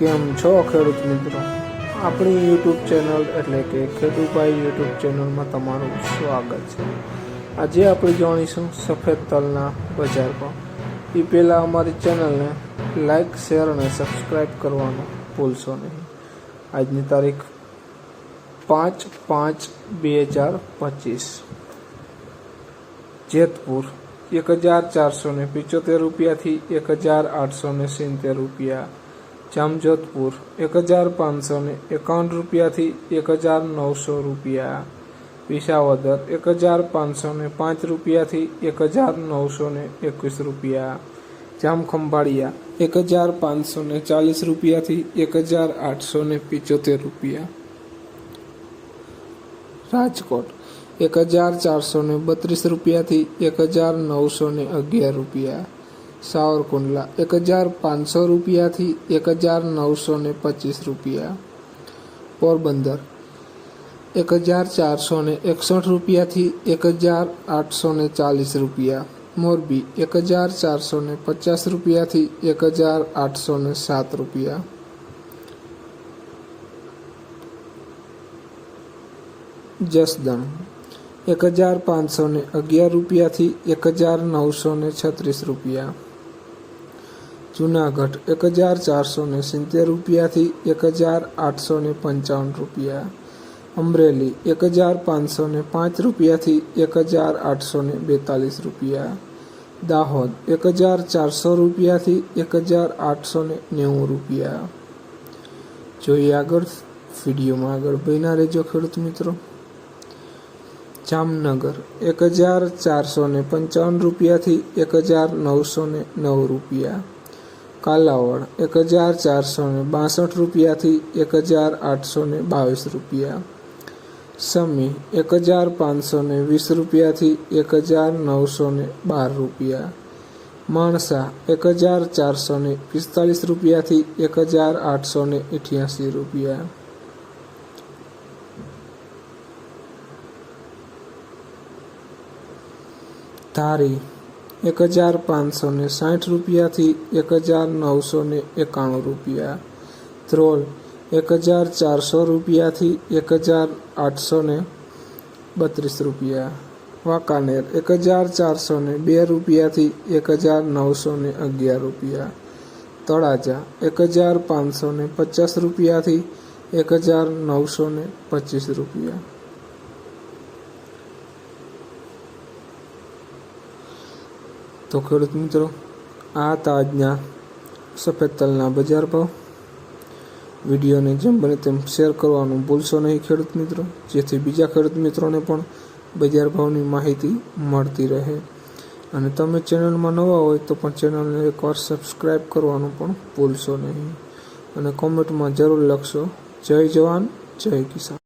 કેમ છો ખેડૂત મિત્રો? આપણી યુટ્યુબ ચેનલ એટલે કે ખેડૂભાઈ યુટ્યુબ ચેનલમાં તમારું સ્વાગત છે. આજે આપણે જાણીશું સફેદ તલના બજાર ભાવ. એ પહેલાં અમારી ચેનલને લાઈક શેર અને સબસ્ક્રાઈબ કરવાનું ભૂલશો નહીં. આજની તારીખ પાંચ પાંચ બે હજાર પચીસ. જેતપુર એક હજાર ચારસો ને પિચોતેર રૂપિયાથી એક હજાર આઠસો ને સિત્તેર રૂપિયા જામજોધપુર, એક હજાર પાંચસો ને એકાવન રૂપિયાથી એક હજાર નવસો રૂપિયા. વિસાવદર, એક હજાર પાંચસો ને પાંચ રૂપિયાથી એક હજાર નવસો ને એકવીસ રૂપિયા. જામખંભાળિયા, એક હજાર પાંચસો ને ચાલીસ રૂપિયાથી એક હજાર આઠસો ને પિચોતેર રૂપિયા. રાજકોટ, એક હજાર ચારસો ને બત્રીસ રૂપિયાથી એક હજાર નવસો ને અગિયાર રૂપિયા. સાવરકુંડલા એક હજાર પાંચસો રૂપિયાથી એક હજાર નવસો ને પચીસ રૂપિયા પોરબંદર એક હજાર ચારસો ને એકસઠ રૂપિયાથી એક હજાર આઠસો ને ચાલીસ રૂપિયા મોરબી એક હજાર ચારસો ને પચાસ રૂપિયાથી એક હજાર આઠસો ને સાત રૂપિયા જસદણ એક હજાર પાંચસો ને અગિયાર રૂપિયાથી એક હજાર નવસો ને છત્રીસ રૂપિયા જુનાગઢ એક હજાર ચારસો ને સિત્તેર રૂપિયાથી એક હજાર આઠસો ને પંચાવન રૂપિયા. અમરેલી એક હજાર પાંચસો ને પાંચ રૂપિયાથી એક હજાર આઠસો ને બેતાલીસ રૂપિયા. દાહોદ એક હજાર ચારસો રૂપિયાથી એક હજાર આઠસો ને નેવું રૂપિયા. જોઈએ આગળ, વિડીયોમાં આગળ બન્યા રહેજો ખેડૂત મિત્રો. જામનગર એક હજાર ચારસો ને પંચાવન રૂપિયાથી એક હજાર નવસો ને નવ રૂપિયા. કાલાવડ, એક હજાર ચારસો ને બાસઠ રૂપિયાથી એક હજાર આઠસો ને બાવીસ રૂપિયા. સમી, એક હજાર પાંચસો ને વીસ રૂપિયાથી એક હજાર નવસો ને બાર રૂપિયા. માણસા, એક હજાર ચારસો ને પિસ્તાલીસ રૂપિયાથી એક હજાર આઠસો ને અઠ્યાસી રૂપિયા. ધારી એક હજાર પાંચસો ને સાઠ રૂપિયાથી એક હજાર નવસો ને એકાણું રૂપિયા. ધ્રોલ, એક હજાર ચારસો રૂપિયાથી એક હજાર આઠસો ને બત્રીસ રૂપિયા. વાંકાનેર, એક હજાર ચારસો ને બે રૂપિયાથી એક હજાર નવસો ને અગિયાર રૂપિયા. તળાજા, એક હજાર પાંચસો ને પચાસ રૂપિયાથી એક હજાર નવસો ને પચીસ રૂપિયા. તો ખેડૂત મિત્રો, આ તાજના સફેદ તલના બજાર ભાવ. વિડીયોને જેમ બને તેમ શેર કરવાનું ભૂલશો નહીં ખેડૂત મિત્રો, જેથી બીજા ખેડૂત મિત્રોને પણ બજાર ભાવની માહિતી મળતી રહે. અને તમે ચેનલમાં નવા હોય તો પણ ચેનલને એકવાર સબસ્ક્રાઈબ કરવાનું પણ ભૂલશો નહીં. અને કોમેન્ટમાં જરૂર લખશો. જય જવાન, જય કિસાન.